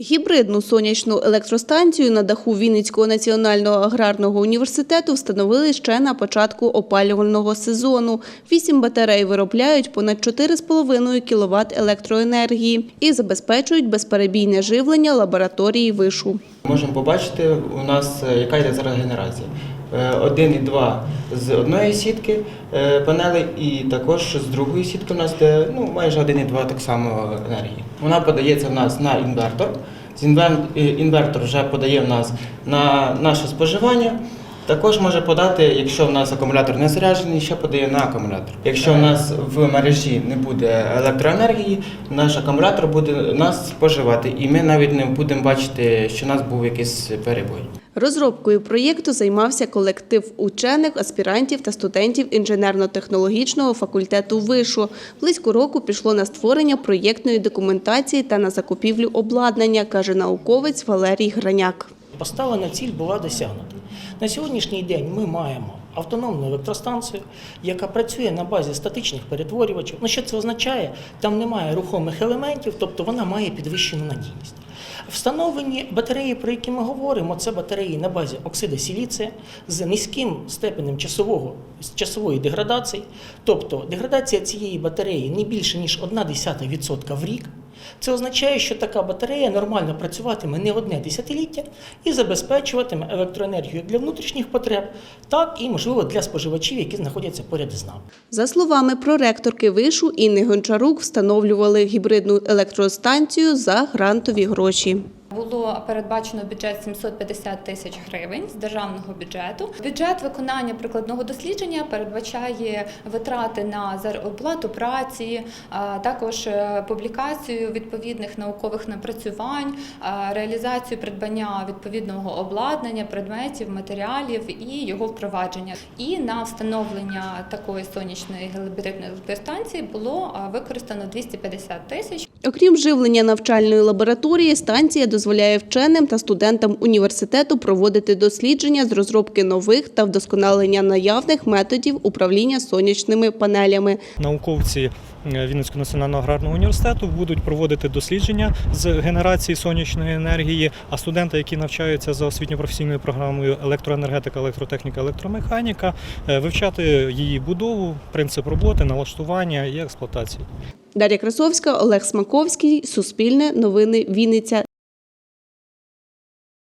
Гібридну сонячну електростанцію на даху Вінницького національного аграрного університету встановили ще на початку опалювального сезону. Вісім батарей виробляють понад 4,5 кВт електроенергії і забезпечують безперебійне живлення лабораторії вишу. Можемо побачити у нас, е, яка йде зараз генерація. Е, Один і два з одної сітки панели, і також з другої сітки у нас де ну, майже один і два так само енергії. Вона подається в нас на інвертор. З е, Інвертор вже подає в нас на наше споживання. Також може подати, якщо в нас акумулятор не заряджений, ще подає на акумулятор. Якщо в нас в мережі не буде електроенергії, наш акумулятор буде нас споживати, і ми навіть не будемо бачити, що у нас був якийсь перебой. Розробкою проєкту займався колектив учених, аспірантів та студентів інженерно-технологічного факультету вишу. Близько року пішло на створення проєктної документації та на закупівлю обладнання, каже науковець Валерій Граняк. Поставлена ціль була досягнута. На сьогоднішній день ми маємо автономну електростанцію, яка працює на базі статичних перетворювачів. Ну що це означає? Там немає рухомих елементів, тобто вона має підвищену надійність. Встановлені батареї, про які ми говоримо, це батареї на базі оксиду сіліція з низьким степенем часового, часової деградації. Тобто деградація цієї батареї не більше ніж 0,1% в рік. Це означає, що така батарея нормально працюватиме не одне десятиліття і забезпечуватиме електроенергію для внутрішніх потреб, так і можливо для споживачів, які знаходяться поряд з нами. За словами проректорки вишу Інни Гончарук, встановлювали гібридну електростанцію за грантові гроші. Було передбачено бюджет 750 тисяч гривень з державного бюджету. Бюджет виконання прикладного дослідження передбачає витрати на зарплату праці, також е, публікацію відповідних наукових напрацювань, реалізацію придбання відповідного обладнання, предметів, матеріалів і його впровадження. І на встановлення такої сонячної гібридної електростанції було використано 250 тисяч. Окрім живлення навчальної лабораторії, станція дозволяє вченим та студентам університету проводити дослідження з розробки нових та вдосконалення наявних методів управління сонячними панелями. Науковці е, Вінницького національного аграрного університету будуть проводити дослідження з генерації сонячної енергії, а студенти, які навчаються за освітньо-професійною програмою електроенергетика, електротехніка, електромеханіка, е, вивчати її будову, принцип роботи, налаштування і експлуатації. Дар'я Красовська, Олег Смаковський, Суспільне, Новини Вінниця.